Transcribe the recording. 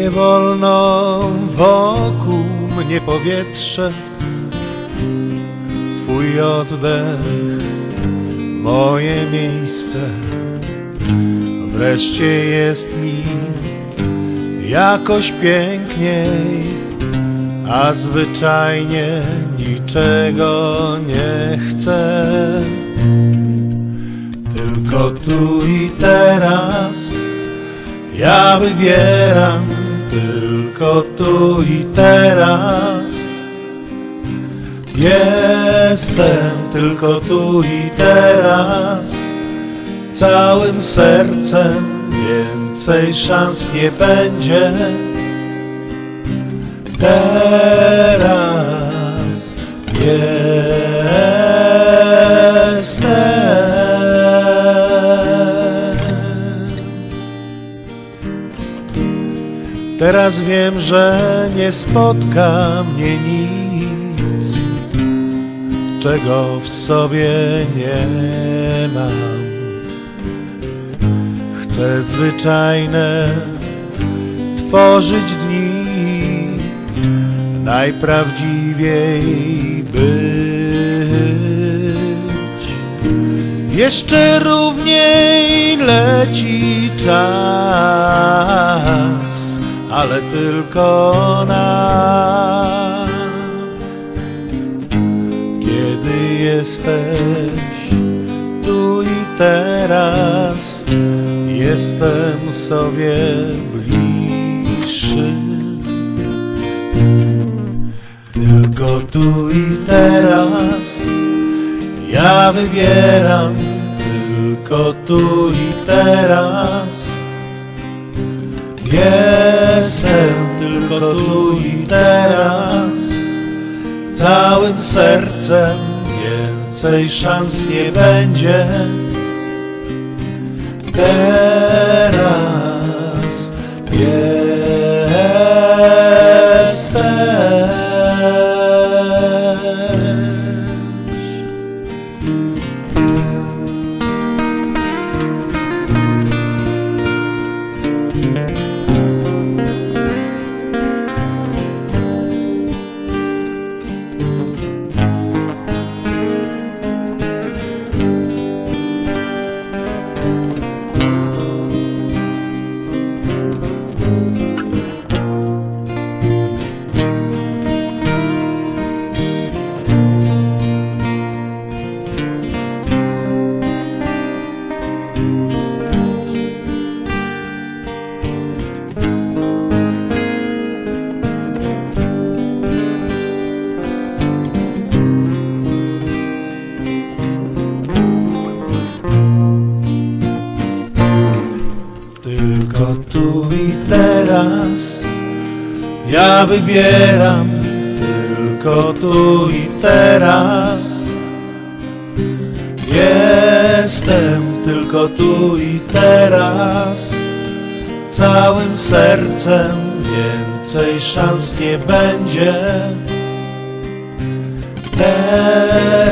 nie wolno wokół mnie powietrze Twój oddech, moje miejsce. Wreszcie jest mi jakoś piękniej A zwyczajnie niczego nie chcę. Tylko tu i teraz ja wybieram tylko tu i teraz. Jestem tylko tu i teraz. Całym sercem więcej szans nie będzie. Teraz Teraz wiem, że nie spotka mnie nic, czego w sobie nie mam. Chcę zwyczajne tworzyć dni, najprawdziwiej być. Jeszcze równiej leci czas, ale tylko nam. Kiedy jesteś tu i teraz, jestem sobie bliższy. Tylko tu i teraz ja wybieram tylko tu i teraz. Jestem tylko tu i teraz. Całym sercem więcej szans nie będzie. Teraz Tylko tu i teraz ja wybieram tylko tu i teraz. Jestem tylko tu i teraz. Całym sercem więcej szans nie będzie. Teraz